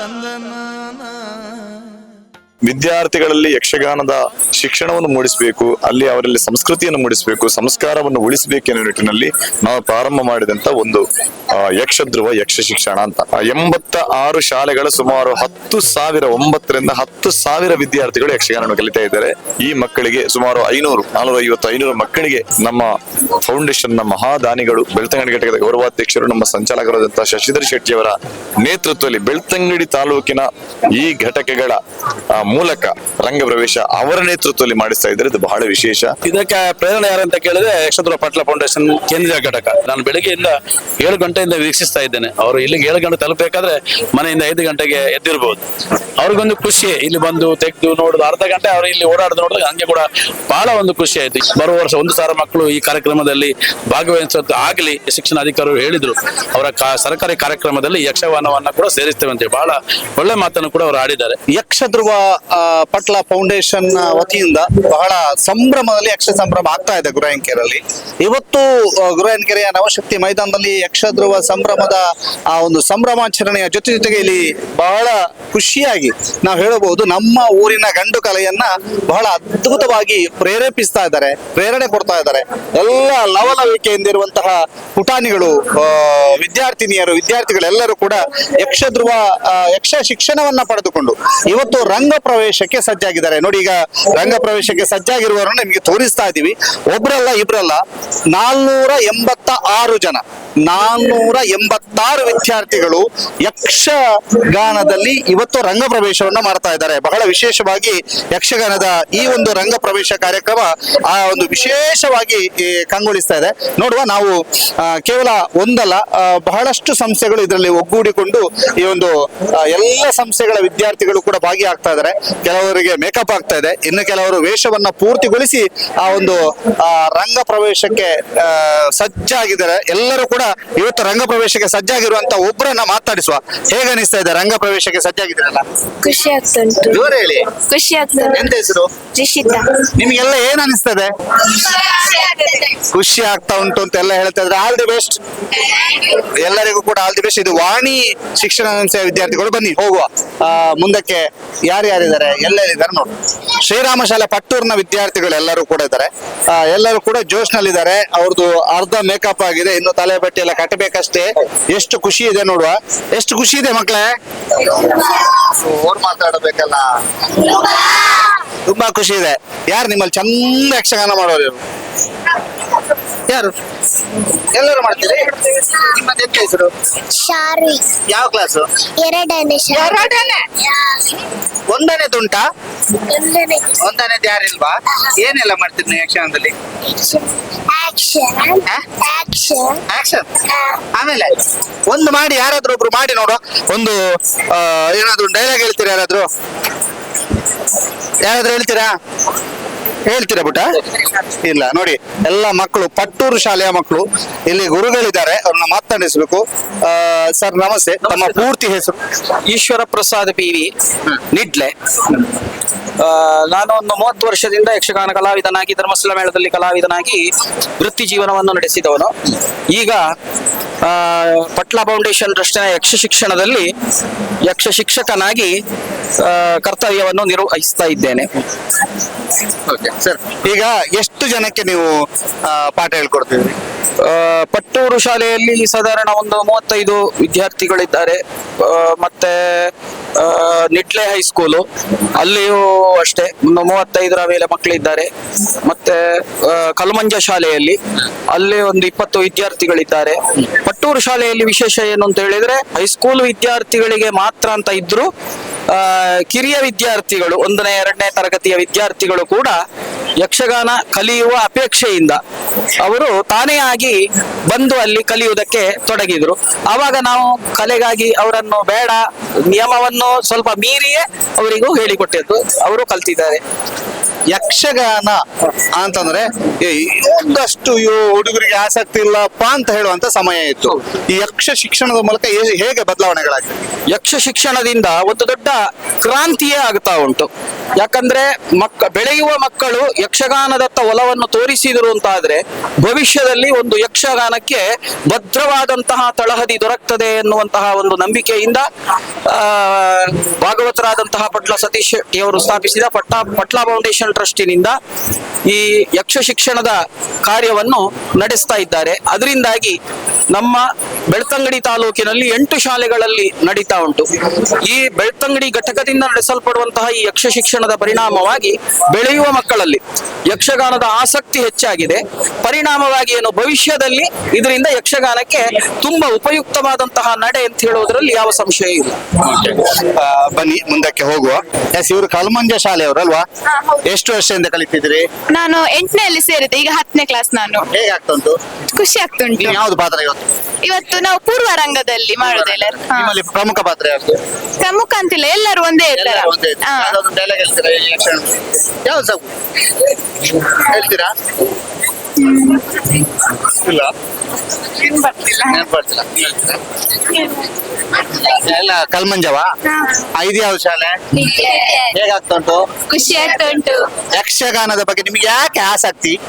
தந்தன ವಿದ್ಯಾರ್ಥಿಗಳಲ್ಲಿ ಯಕ್ಷಗಾನದ ಶಿಕ್ಷಣವನ್ನು ಮೂಡಿಸಬೇಕು, ಅಲ್ಲಿ ಅವರಲ್ಲಿ ಸಂಸ್ಕೃತಿಯನ್ನು ಮೂಡಿಸಬೇಕು, ಸಂಸ್ಕಾರವನ್ನು ಉಳಿಸಬೇಕು ಎನ್ನುವ ನಿಟ್ಟಿನಲ್ಲಿ ನಾವು ಪ್ರಾರಂಭ ಮಾಡಿದಂತ ಒಂದು ಯಕ್ಷ ಯಕ್ಷಧ್ರುವ ಯಕ್ಷ ಶಿಕ್ಷಣ ಅಂತ. ಎಂಬತ್ತ ಆರು ಶಾಲೆಗಳ ಸುಮಾರು ಹತ್ತು ಸಾವಿರ ಒಂಬತ್ತರಿಂದ ಹತ್ತು ಸಾವಿರ ವಿದ್ಯಾರ್ಥಿಗಳು ಯಕ್ಷಗಾನವನ್ನು ಕಲಿತಾ ಇದ್ದಾರೆ. ಈ ಮಕ್ಕಳಿಗೆ ಸುಮಾರು ಐನೂರು ನಾನೂರ ಐವತ್ತು ಐನೂರು ಮಕ್ಕಳಿಗೆ ನಮ್ಮ ಫೌಂಡೇಶನ್ನ ಮಹಾದಾನಿಗಳು, ಬೆಳ್ತಂಗಡಿ ಘಟಕದ ಗೌರವಾಧ್ಯಕ್ಷರು, ನಮ್ಮ ಸಂಚಾಲಕರಾದಂತಹ ಶಶಿಧರ್ ಶೆಟ್ಟಿ ಅವರ ನೇತೃತ್ವದಲ್ಲಿ ಬೆಳ್ತಂಗಡಿ ತಾಲೂಕಿನ ಈ ಘಟಕಗಳ ಮೂಲಕ ರಂಗ ಪ್ರವೇಶ ಅವರ ನೇತೃತ್ವದಲ್ಲಿ ಮಾಡಿಸ್ತಾ ಇದ್ದಾರೆ. ಇದು ಬಹಳ ವಿಶೇಷ. ಇದಕ್ಕೆ ಪ್ರೇರಣೆ ಯಾರು ಅಂತ ಕೇಳಿದ್ರೆ ಯಕ್ಷಧ್ರುವ ಪಟ್ಲ ಫೌಂಡೇಶನ್ ಕೇಂದ್ರೀಯ ಘಟಕ. ನಾನು ಬೆಳಿಗ್ಗೆಯಿಂದ ಏಳು ಗಂಟೆಯಿಂದ ವೀಕ್ಷಿಸ್ತಾ ಇದ್ದೇನೆ. ಅವರು ಇಲ್ಲಿಗೆ ಏಳು ಗಂಟೆ ತಲುಪಬೇಕಾದ್ರೆ ಮನೆಯಿಂದ ಐದು ಗಂಟೆಗೆ ಎದ್ದಿರ್ಬೋದು. ಅವ್ರಿಗೊಂದು ಖುಷಿ ಇಲ್ಲಿ ಬಂದು ತೆಗೆದು ನೋಡುದು. ಅರ್ಧ ಗಂಟೆ ಅವರು ಇಲ್ಲಿ ಓಡಾಡುದು ನೋಡಿದಾಗ ಹಂಗೆ ಕೂಡ ಬಹಳ ಒಂದು ಖುಷಿ ಆಯ್ತು. ಬರುವ ವರ್ಷ ಒಂದು ಸಾವಿರ ಮಕ್ಕಳು ಈ ಕಾರ್ಯಕ್ರಮದಲ್ಲಿ ಭಾಗವಹಿಸೋದು ಆಗಲಿ ಶಿಕ್ಷಣ ಅಧಿಕಾರಿಗಳು ಹೇಳಿದ್ರು. ಅವರ ಕಾ- ಸರ್ಕಾರಿ ಕಾರ್ಯಕ್ರಮದಲ್ಲಿ ಯಕ್ಷಗಾನವನ್ನ ಕೂಡ ಸೇರಿಸ್ತೇವೆ ಅಂತೇಳಿ ಬಹಳ ಒಳ್ಳೆ ಮಾತನ್ನು ಕೂಡ ಅವರು ಆಡಿದ್ದಾರೆ. ಯಕ್ಷಧ್ರುವ ಪಟ್ಲ ಫೌಂಡೇಶನ್ ವತಿಯಿಂದ ಬಹಳ ಸಂಭ್ರಮದಲ್ಲಿ ಯಕ್ಷ ಸಂಭ್ರಮ ಆಗ್ತಾ ಇದೆ ಗುರಾಯಂಕೆರೆಯಲ್ಲಿ ಇವತ್ತು ಆ, ಗುರಾಯಂಕೆರೆಯ ನವಶಕ್ತಿ ಮೈದಾನದಲ್ಲಿ ಯಕ್ಷಧ್ರುವ ಸಂಭ್ರಮದ ಆ ಒಂದು ಸಂಭ್ರಮಾಚರಣೆಯ ಜೊತೆ ಜೊತೆಗೆ ಇಲ್ಲಿ ಬಹಳ ಖುಷಿಯಾಗಿ ನಾವು ಹೇಳಬಹುದು ನಮ್ಮ ಊರಿನ ಗಂಡು ಕಲೆಯನ್ನ ಬಹಳ ಅದ್ಭುತವಾಗಿ ಪ್ರೇರೇಪಿಸ್ತಾ ಇದ್ದಾರೆ ಪ್ರೇರಣೆ ಕೊಡ್ತಾ ಇದ್ದಾರೆ. ಎಲ್ಲ ಲವಲವಿಕೆಯಿಂದಿರುವಂತಹ ಪುಟಾಣಿಗಳು ಆ, ವಿದ್ಯಾರ್ಥಿನಿಯರು ವಿದ್ಯಾರ್ಥಿಗಳೆಲ್ಲರೂ ಕೂಡ ಯಕ್ಷಧ್ರುವ ಯಕ್ಷ ಶಿಕ್ಷಣವನ್ನ ಪಡೆದುಕೊಂಡು ಇವತ್ತು ರಂಗ ಪ್ರವೇಶಕ್ಕೆ ಸಜ್ಜಾಗಿದ್ದಾರೆ. ನೋಡಿ ಈಗ ರಂಗ ಪ್ರವೇಶಕ್ಕೆ ಸಜ್ಜಾಗಿರುವವರನ್ನು ನಿಮಗೆ ತೋರಿಸ್ತಾ ಇದ್ದೀವಿ. ಒಬ್ರಲ್ಲ, ಇಬ್ರಲ್ಲ, ನಾಲ್ನೂರ ಎಂಬತ್ತ ಆರು ಜನ. ನಾಲ್ನೂರ ಎಂಬತ್ತಾರು ವಿದ್ಯಾರ್ಥಿಗಳು ಯಕ್ಷಗಾನದಲ್ಲಿ ಇವತ್ತು ರಂಗ ಪ್ರವೇಶವನ್ನ ಮಾಡ್ತಾ ಇದ್ದಾರೆ. ಬಹಳ ವಿಶೇಷವಾಗಿ ಯಕ್ಷಗಾನದ ಈ ಒಂದು ರಂಗ ಪ್ರವೇಶ ಕಾರ್ಯಕ್ರಮ ಆ ಒಂದು ವಿಶೇಷವಾಗಿ ಕಂಗೊಳಿಸ್ತಾ ಇದೆ. ನೋಡುವ, ನಾವು ಕೇವಲ ಒಂದಲ್ಲ ಬಹಳಷ್ಟು ಸಂಸ್ಥೆಗಳು ಇದರಲ್ಲಿ ಒಗ್ಗೂಡಿಕೊಂಡು ಈ ಒಂದು ಎಲ್ಲ ಸಂಸ್ಥೆಗಳ ವಿದ್ಯಾರ್ಥಿಗಳು ಕೂಡ ಭಾಗಿಯಾಗ್ತಾ ಇದ್ದಾರೆ. ಕೆಲವರಿಗೆ ಮೇಕಪ್ ಆಗ್ತಾ ಇದೆ. ಇನ್ನು ಕೆಲವರು ವೇಷವನ್ನ ಪೂರ್ತಿಗೊಳಿಸಿ ಆ ಒಂದು ಆ, ರಂಗ ಪ್ರವೇಶಕ್ಕೆ ಸಜ್ಜಾಗಿದ್ದಾರೆ. ಎಲ್ಲರೂ ಕೂಡ ಇವತ್ತು ರಂಗ ಪ್ರವೇಶಕ್ಕೆ ಸಜ್ಜಾಗಿರುವಂತ ಒಬ್ಬರನ್ನ ಮಾತಾಡಿಸುವ. ಹೇಗೆ ಅನಿಸ್ತಾ ಇದೆ ರಂಗ ಪ್ರವೇಶಕ್ಕೆ ಸಜ್ಜಾಗಿದ್ದೀರಲ್ಲ? ಖುಷಿ ಆಗ್ತಾ ಜೋರ ಹೇಳಿ. ಖುಷಿ ಆಗ್ತುಂಟು ಎಂತ ಹೆಸರು? ರಿಷಿತಾ. ನಿಮ್ಗೆಲ್ಲ ಏನ್ ಅನಿಸ್ತದೆ ಖುಷಿ ಆಗ್ತಾ ಉಂಟು ಅಂತ ಎಲ್ಲ ಹೇಳ್ತಾ ಇದ್ರೆ ಆಲ್ ದಿ ಬೆಸ್ಟ್ ಎಲ್ಲರಿಗೂ ಕೂಡ ಆಲ್ ದಿ ಬೆಸ್ಟ್ ಇದು ವಾಣಿ ಶಿಕ್ಷಣ ಸಂಸ್ಥೆಯ ವಿದ್ಯಾರ್ಥಿಗಳು ಬನ್ನಿ ಹೋಗುವ. ಆ, ಮುಂದಕ್ಕೆ ಯಾರ್ಯಾರಿದ್ದಾರೆ? ಎಲ್ಲರಿದ್ದಾರೆ ನೋಡಿ. ಶ್ರೀರಾಮ ಶಾಲೆ ಪಟ್ಟೂರ್ನ ವಿದ್ಯಾರ್ಥಿಗಳು ಎಲ್ಲರೂ ಕೂಡ ಇದ್ದಾರೆ. ಎಲ್ಲರೂ ಕೂಡ ಜೋಶ್ನಲ್ಲಿದ್ದಾರೆ. ಅವ್ರದ್ದು ಅರ್ಧ ಮೇಕಪ್ ಆಗಿದೆ, ಇನ್ನು ತಲೆ ಬಟ್ಟೆ ಎಲ್ಲ ಕಟ್ಟಬೇಕಷ್ಟೇ ಎಷ್ಟು ಖುಷಿ ಇದೆ ನೋಡುವ. ಎಷ್ಟು ಖುಷಿ ಇದೆ ಮಕ್ಕಳೇ ಮಾತಾಡಬೇಕಲ್ಲ. ತುಂಬಾ ಖುಷಿ ಇದೆ. ಯಾರು ನಿಮ್ಮಲ್ಲಿ ಚಂದ ಯಕ್ಷಗಾನ ಮಾಡೋರು? ಯಾರು? ಎಲ್ಲರೂ ಮಾಡ್ತೀರಿ? ನಿಮ್ಮ ಎಂತ ಹೆಸರು ಶಾರ್ವಿ ಯಾವ ಕ್ಲಾಸ್ ಎರಡನೇ ಎರಡನೇ? ಒಂದನೇ ತುಂಟಾ? ಒಂದನೇ. ಒಂದನೇ ಯಾರಿಲ್ವಾ ಏನೆಲ್ಲ ಮಾಡ್ತೀರಿ ನೀವು ಯಕ್ಷಗಾನದಲ್ಲಿ? ಆಕ್ಷನ್ ಆಮೇಲೆ ಒಂದು ಮಾಡಿ ಯಾರಾದ್ರೂ ಒಬ್ರು ಮಾಡಿ ನೋಡುವ. ಒಂದು ಏನಾದ್ರು ಡೈಲಾಗ್ ಹೇಳ್ತೀರಾ ಯಾರಾದ್ರೂ? ಯಾರಾದ್ರೂ ಹೇಳ್ತೀರಾ? ಹೇಳ್ತೀರಾ ಪುಟ್ಟ? ಇಲ್ಲ ನೋಡಿ ಎಲ್ಲ ಮಕ್ಕಳು ಪಟ್ಟೂರು ಶಾಲೆಯ ಮಕ್ಕಳು ಇಲ್ಲಿ ಗುರುಗಳಿದ್ದಾರೆ ಅವ್ರನ್ನ ಮಾತನಾಡಿಸ್ಬೇಕು. ಸರ್ ನಮಸ್ತೆ. ತಮ್ಮ ಪೂರ್ತಿ ಹೆಸರು? Eshwara Prasad P V Nidle. ನಾನು ಒಂದು ಮೂವತ್ತು ವರ್ಷದಿಂದ ಯಕ್ಷಗಾನ ಕಲಾವಿದನಾಗಿ ಧರ್ಮಸ್ಥಳ ಮೇಳದಲ್ಲಿ ಕಲಾವಿದನಾಗಿ ವೃತ್ತಿ ಜೀವನವನ್ನು ನಡೆಸಿದವನು. ಈಗ ಪಟ್ಲಾ ಫೌಂಡೇಶನ್ ರಷ್ಟಿನ ಯಕ್ಷ ಶಿಕ್ಷಣದಲ್ಲಿ ಯಕ್ಷ ಶಿಕ್ಷಕನಾಗಿ ಕರ್ತವ್ಯವನ್ನು ನಿರ್ವಹಿಸ್ತಾ ಇದ್ದೇನೆ. ಸರ್, ಈಗ ಎಷ್ಟು ಜನಕ್ಕೆ ನೀವು ಪಾಠ ಹೇಳ್ಕೊಡ್ತೀವಿ ಪಟ್ಟೂರು ಶಾಲೆಯಲ್ಲಿ ಸಾಧಾರಣ ಒಂದು ಮೂವತ್ತೈದು ವಿದ್ಯಾರ್ಥಿಗಳಿದ್ದಾರೆ. ಮತ್ತೆ ನಿಟ್ಲೆ ಹೈಸ್ಕೂಲು, ಅಲ್ಲಿಯೂ ಅಷ್ಟೇ, ಒಂದು ಮೂವತ್ತೈದರ ಮೇಲೆ ಮಕ್ಕಳಿದ್ದಾರೆ. ಮತ್ತೆ ಕಲ್ಮಂಜ ಶಾಲೆಯಲ್ಲಿ, ಅಲ್ಲಿ ಒಂದು ಇಪ್ಪತ್ತು ವಿದ್ಯಾರ್ಥಿಗಳಿದ್ದಾರೆ. ಪಟ್ಟೂರು ಶಾಲೆಯಲ್ಲಿ ವಿಶೇಷ ಏನು ಅಂತ ಹೇಳಿದ್ರೆ, ಹೈಸ್ಕೂಲ್ ವಿದ್ಯಾರ್ಥಿಗಳಿಗೆ ಮಾತ್ರ ಅಂತ ಇದ್ರು ಕಿರಿಯ ವಿದ್ಯಾರ್ಥಿಗಳು, ಒಂದನೇ, ಎರಡನೇ ತರಗತಿಯ ವಿದ್ಯಾರ್ಥಿಗಳು ಕೂಡ ಯಕ್ಷಗಾನ ಕಲಿಯುವ ಅಪೇಕ್ಷೆಯಿಂದ ಅವರು ತಾನೇ ಆಗಿ ಬಂದು ಅಲ್ಲಿ ಕಲಿಯುವುದಕ್ಕೆ ತೊಡಗಿದ್ರು. ಆವಾಗ ನಾವು ಕಲೆಗಾಗಿ ಅವರನ್ನು ಬೇಡ, ನಿಯಮವನ್ನು ಸ್ವಲ್ಪ ಮೀರಿಯೇ ಅವರಿಗೂ ಹೇಳಿಕೊಟ್ಟಿದ್ದು, ಅವರು ಕಲ್ತಿದ್ದಾರೆ. ಯಕ್ಷಗಾನ ಅಂತಂದ್ರೆ ಒಂದಷ್ಟು ಹುಡುಗರಿಗೆ ಆಸಕ್ತಿ ಇಲ್ಲಪ್ಪ ಅಂತ ಹೇಳುವಂತ ಸಮಯ ಇತ್ತು. ಈ ಯಕ್ಷ ಶಿಕ್ಷಣದ ಮೂಲಕ ಹೇಗೆ ಬದಲಾವಣೆಗಳಾಗಿದೆ ಯಕ್ಷ ಶಿಕ್ಷಣದಿಂದ ಒಂದು ದೊಡ್ಡ ಕ್ರಾಂತಿಯೇ ಆಗ್ತಾ ಉಂಟು. ಯಾಕಂದ್ರೆ ಮಕ್ಕ ಬೆಳೆಯುವ ಮಕ್ಕಳು ಯಕ್ಷಗಾನದತ್ತ ಒಲವನ್ನು ತೋರಿಸಿದರು ಅಂತಾದ್ರೆ ಭವಿಷ್ಯದಲ್ಲಿ ಒಂದು ಯಕ್ಷಗಾನಕ್ಕೆ ಭದ್ರವಾದಂತಹ ತಳಹದಿ ದೊರಕ್ತದೆ ಎನ್ನುವಂತಹ ಒಂದು ನಂಬಿಕೆಯಿಂದ ಭಾಗವತರಾದಂತಹ ಪಟ್ಲ ಸತೀಶ್ ಶೆಟ್ಟಿಯವರು ಸ್ಥಾಪಿಸಿದ ಪಟ್ಟ, ಪಟ್ಲ ಫೌಂಡೇಶನ್ ಟ್ರಸ್ಟಿನಿಂದ ಈ ಯಕ್ಷ ಶಿಕ್ಷಣದ ಕಾರ್ಯವನ್ನು ನಡೆಸ್ತಾ ಇದ್ದಾರೆ. ಅದರಿಂದಾಗಿ ನಮ್ಮ ಬೆಳ್ತಂಗಡಿ ತಾಲೂಕಿನಲ್ಲಿ ಎಂಟು ಶಾಲೆಗಳಲ್ಲಿ ನಡೀತಾ ಉಂಟು. ಈ ಬೆಳ್ತಂಗಡಿ ಘಟಕದಿಂದ ನಡೆಸಲ್ಪಡುವಂತಹ ಈ ಯಕ್ಷ ಶಿಕ್ಷಣದ ಪರಿಣಾಮವಾಗಿ ಬೆಳೆಯುವ ಮಕ್ಕಳಲ್ಲಿ ಯಕ್ಷಗಾನದ ಆಸಕ್ತಿ ಹೆಚ್ಚಾಗಿದೆ. ಪರಿಣಾಮವಾಗಿ ಏನು ಭವಿಷ್ಯದಲ್ಲಿ ಇದರಿಂದ ಯಕ್ಷಗಾನಕ್ಕೆ ತುಂಬಾ ಉಪಯುಕ್ತವಾದಂತಹ ನಡೆ ಅಂತ ಹೇಳುವುದರಲ್ಲಿ ಯಾವ ಸಂಶಯ ಇಲ್ಲ. ಆ, ಬನ್ನಿ ಮುಂದಕ್ಕೆ ಹೋಗುವ. ಎಸ್ ಇವರು ಕಲ್ಮಂಜ ಶಾಲೆಯವರಲ್ವಾ? ಎಷ್ಟು ವರ್ಷದಿಂದ ಕಲಿತಿದ್ರಿ ನಾನು ಎಂಟನೆಯಲ್ಲಿ ಸೇರಿದೆ ಈಗ ಹತ್ತನೇ ಕ್ಲಾಸ್ ನಾನು. ಹೇಗೆ ಆಗ್ತಾ ಉಂಟು ಖುಷಿ ಆಗ್ತುಂಟು. ನೀವು ಯಾವ್ದು ಪಾತ್ರ ಇವತ್ತು? ಇವತ್ತು ನಾವು ಪೂರ್ವ ರಂಗದಲ್ಲಿ ನಿಮ್ಮಲ್ಲಿ ಪ್ರಮುಖ ಪಾತ್ರ ಯಾವ್ದು? ಪ್ರಮುಖ ಅಂತಿಲ್ಲ ಎಲ್ಲರೂ ಒಂದೇ ಇರ್ತಾರೆ? ಯಾವ್ದು ಸಾಕು ಹೇಳ್ತೀರಾ ಇಲ್ಲ. ಬರ್ತಿಲ್ಲ. ಎಲ್ಲ ಕಲ್ಮಂಜವಾ? ಐದು ಯಾವ ಶಾಲೆ? ಹೇಗಾಗ್ತಾ ಉಂಟು ಖುಷಿ ಆಗ್ತಾ ಉಂಟು ಯಕ್ಷಗಾನದ ಬಗ್ಗೆ ನಿಮ್ಗೆ ಯಾಕೆ ಆಸಕ್ತಿ?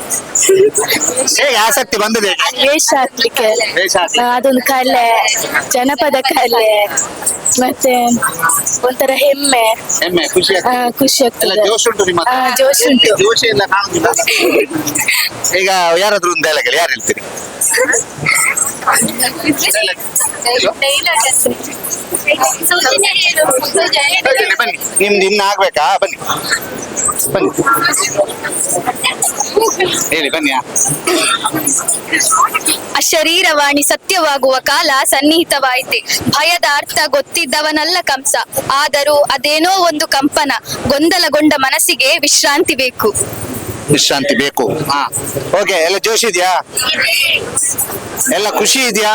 ಹೇಗೆ ಆಸಕ್ತಿ ಬಂದಿದೆ ವೇಷ ಹಾಕ್ಲಿಕ್ಕೆ. ವೇಷ ಹಾಕ್ಲಿಕ್ಕೆ. ಆ, ಅದೊಂದು ಕಲೆ. ಜನಪದ ಕಲೆ. ಮತ್ತೆ ಒಂಥರ ಹೆಮ್ಮೆ. ಹೆಮ್ಮೆ ಖುಷಿ ಆ, ಆಗ್ತದೆ ಖುಷಿ ಎಲ್ಲ ಆಗ್ತದೆ ಜೋಶ್ ಉಂಟು ನಿಮ್ಮ ಹತ್ರ? ಆ, ಜೋಶ್ ಉಂಟು. ಜೋಶ್ ಎಲ್ಲ ಕಾಣುದಿಲ್ಲ. ಈಗ ಯಾರಾದ್ರೂ ಒಂದು ಡೈಲಾಗ್ ಯಾರು ಹೇಳ್ತೀರಿ? ಬನ್ನಿ ನಿಮ್ದು ಇನ್ನ ಆಗ್ಬೇಕಾ? ಬನ್ನಿ. ಬನ್ನಿ. ಹೇಳಿ, ಬನ್ನಿ ಅಶರೀರವಾಣಿ ಸತ್ಯವಾಗುವ ಕಾಲ ಸನ್ನಿಹಿತವಾಯಿತೆ. ಭಯದ ಅರ್ಥ ಗೊತ್ತಿದ್ದವನಲ್ಲ ಕಂಸ. ಆದರೂ ಅದೇನೋ ಒಂದು ಕಂಪನ, ಗೊಂದಲಗೊಂಡ ಮನಸ್ಸಿಗೆ ವಿಶ್ರಾಂತಿ ಬೇಕು. ವಿಶ್ರಾಂತಿ ಬೇಕು. ಹಾ. ಓಕೆ ಎಲ್ಲ ಜೋಶ್ ಇದೆಯಾ? ಎಲ್ಲ ಖುಷಿ ಇದೆಯಾ?